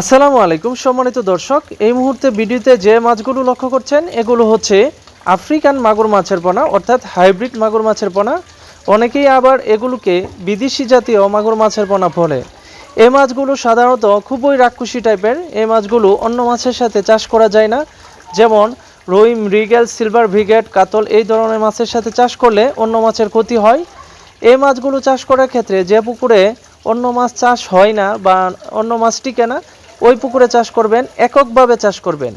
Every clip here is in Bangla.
আসসালামু আলাইকুম, সম্মানিত দর্শক। এই মুহূর্তে ভিডিওতে যে মাছগুলো লক্ষ্য করছেন, এগুলো হচ্ছে আফ্রিকান মাগুর মাছের পোনা, অর্থাৎ হাইব্রিড মাগুর মাছের পোনা। অনেকেই আবার এগুলোকে বিদেশি জাতীয় মাগুর মাছের পোনা বলে। এই মাছগুলো সাধারণত খুবই রাক্ষসী টাইপের। এই মাছগুলো অন্য মাছের সাথে চাষ করা যায় না। যেমন রুই মৃগেল সিলভার ভিগেট, কাতল, এই ধরনের মাছের সাথে চাষ করলে অন্য মাছের ক্ষতি হয়। এই মাছগুলো চাষ করার ক্ষেত্রে যে পুকুরে অন্য মাছ চাষ হয় না বা অন্য মাছ টিকে না ওই পুকুরে চাষ করবেন, এককভাবে চাষ করবেন।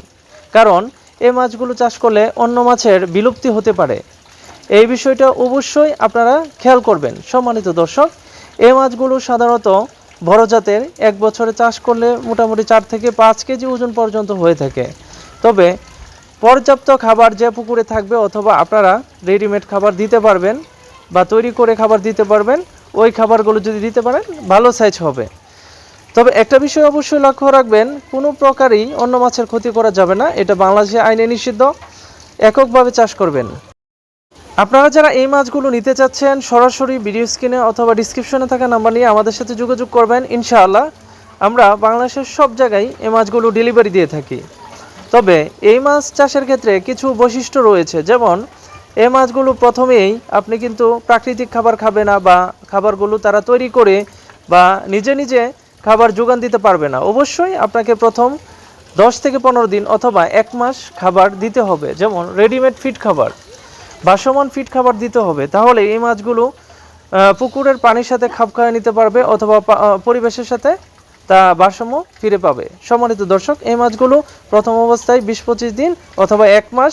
কারণ, এই মাছগুলো চাষ করলে অন্য মাছের বিলুপ্তি হতে পারে। এই বিষয়টা অবশ্যই আপনারা খেয়াল করবেন, সম্মানিত দর্শক। এই মাছগুলো সাধারণত বড় জাতের, এক বছরে চাষ করলে মোটামুটি চার থেকে পাঁচ কেজি ওজন পর্যন্ত হয়ে থাকে। তবে, পর্যাপ্ত খাবার যে পুকুরে থাকবে অথবা আপনারা রেডিমেড খাবার দিতে পারবেন বা তৈরি করে খাবার দিতে পারবেন, ওই খাবারগুলো যদি দিতে পারেন, ভালো সাইজ হবে। তবে একটা বিষয় অবশ্যই লক্ষ্য রাখবেন, কোনো প্রকারই অন্য মাছের ক্ষতি করা যাবে না, এটা বাংলাদেশে আইনে নিষিদ্ধ, এককভাবে চাষ করবেন। আপনারা যারা এই মাছগুলো নিতে চাচ্ছেন, সরাসরি ভিডিও স্ক্রিনে অথবা ডিসক্রিপশনে থাকা নাম্বার নিয়ে আমাদের সাথে যোগাযোগ করবেন, ইনশাআল্লাহ। আমরা বাংলাদেশের সব জায়গায় এই মাছগুলো ডেলিভারি দিয়ে থাকি। তবে এই মাছ চাষের ক্ষেত্রে কিছু বৈশিষ্ট্য রয়েছে, যেমন এই মাছগুলো প্রথমেই আপনি কিন্তু প্রাকৃতিক খাবার খাবে না বা খাবারগুলো তারা তৈরি করে বা নিজে নিজে খাবার যোগান দিতে পারবে না। অবশ্যই আপনাকে প্রথম দশ থেকে পনেরো দিন অথবা এক মাস খাবার দিতে হবে। যেমন রেডিমেড ফিড খাবার বাসমান ফিড খাবার দিতে হবে। তাহলে এই মাছগুলো পুকুরের পানির সাথে খাপ খাওয়া নিতে পারবে অথবা পরিবেশের সাথে তা ভারসাম্য ফিরে পাবে। সম্মানিত দর্শক, এই মাছগুলো প্রথম অবস্থায় বিশ পঁচিশ দিন অথবা এক মাস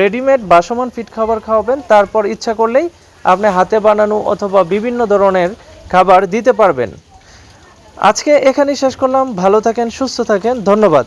রেডিমেড বাসমান ফিড খাবার খাওয়াবেন। তারপর ইচ্ছা করলেই আপনি হাতে বানানো অথবা বিভিন্ন ধরনের খাবার দিতে পারবেন। আজকে এখানেই শেষ করলাম। ভালো থাকেন সুস্থ থাকেন। ধন্যবাদ।